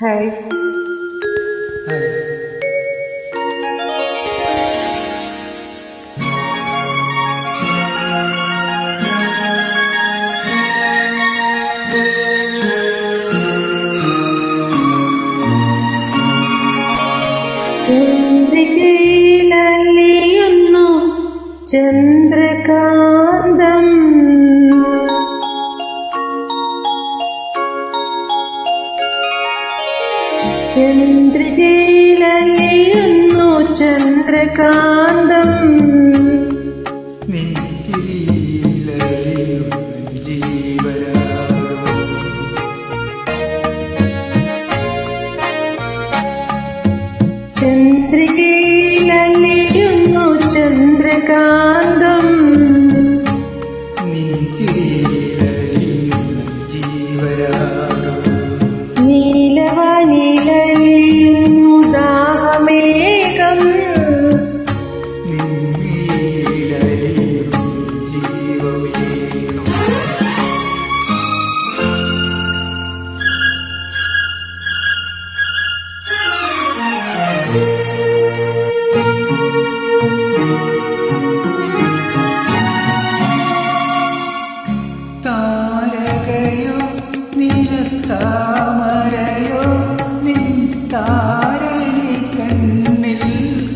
Hi ചന്ദ്രികയിലലിയുന്നു ചന്ദ്രകാന്തം ചന്ദ്രികയിലലിയുന്നു ചന്ദ്രകാന്തം. ചന്ദ്രികയിലലിയുന്നു ചന്ദ്രകാന്തം. ജീവരാഗം നീലവനിലലിയുന്നു നിലത്താമരയോ നിൻ താരണി കണ്ണിൽ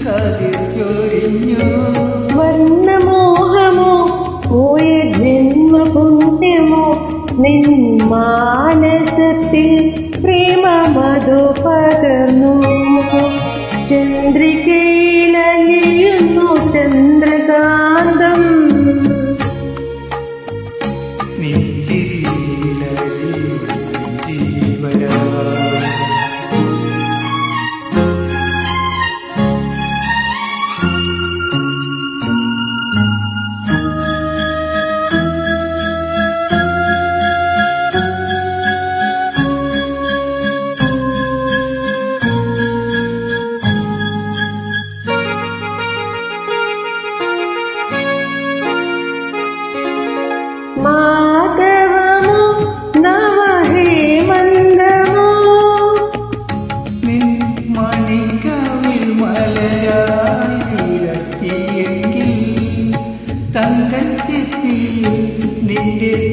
കതിർ ചൊരിഞ്ഞു. വർണമോഹമോ പോയ ജന്മപുണ്യമോ നിൻ മാനസത്തിൽ പകർന്നു.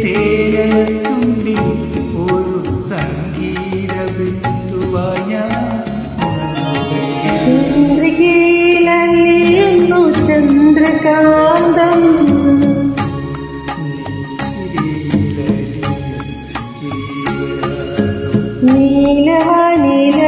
തേരത്തുണ്ടിൽ ഒരു സംഗീത ബിന്ദുവായ. ചന്ദ്രികയിലലിയുന്നു ചന്ദ്രകാന്തം നീലവാനിലയിൽ